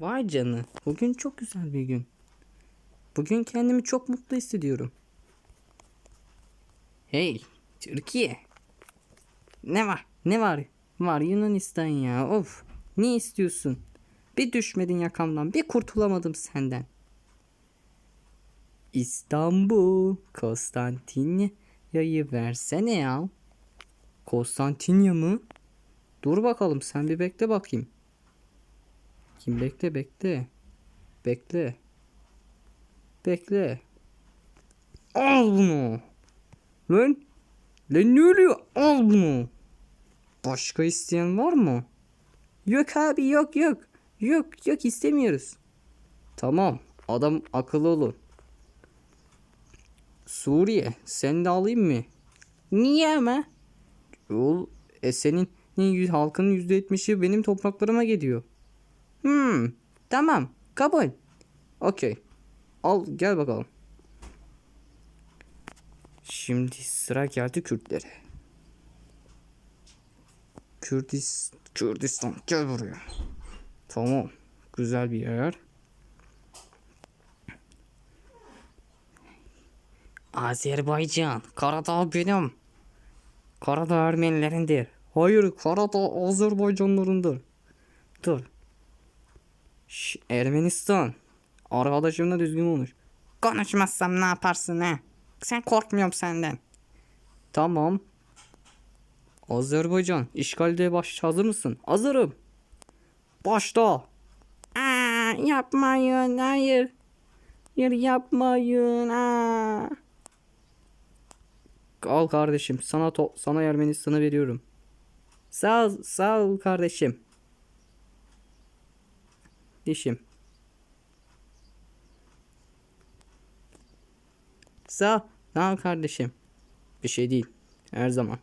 Vay canı. Bugün çok güzel bir gün. Bugün kendimi çok mutlu hissediyorum. Hey Türkiye. Ne var? Ne var? Var Yunanistan ya. Of. Ne istiyorsun? Bir düşmedin yakamdan. Bir kurtulamadım senden. İstanbul. Konstantinya'yı versene ya. Konstantinya mı? Dur bakalım sen bir bekle bakayım. Kim bekle bekle. Bekle. Bekle. Al bunu. Lan. Lan ne oluyor? Al bunu. Başka isteyen var mı? Yok abi yok yok. Yok yok istemiyoruz. Tamam. Adam akıllı olun. Suriye sen de alayım mı? Niye ama? Yol e senin halkının %70'i benim topraklarıma gidiyor. Hmm, tamam. Kabul. Okey. Al gel bakalım. Şimdi sıra geldi Kürtlere. Kürdis Kürdistan gel buraya. Tamam. Güzel bir yer. Azerbaycan. Karadağ benim. Karadağ Ermenilerindir. Hayır Karadağ Azerbaycanlarındır. Dur. Ermenistan. Arkadaşımla düzgün konuş. Konuşmazsam ne yaparsın ha? Sen korkmuyorum senden. Tamam. Azerbaycan işgalde baş hazır mısın? Hazırım. Başla. Aa, yapmayın hayır. Hayır yapmayın. Aa. Al kardeşim sana to sana Ermenistan'ı veriyorum. Sağ ol, sağ ol kardeşim. Dişim. Sağ ol kardeşim. Bir şey değil. Her zaman.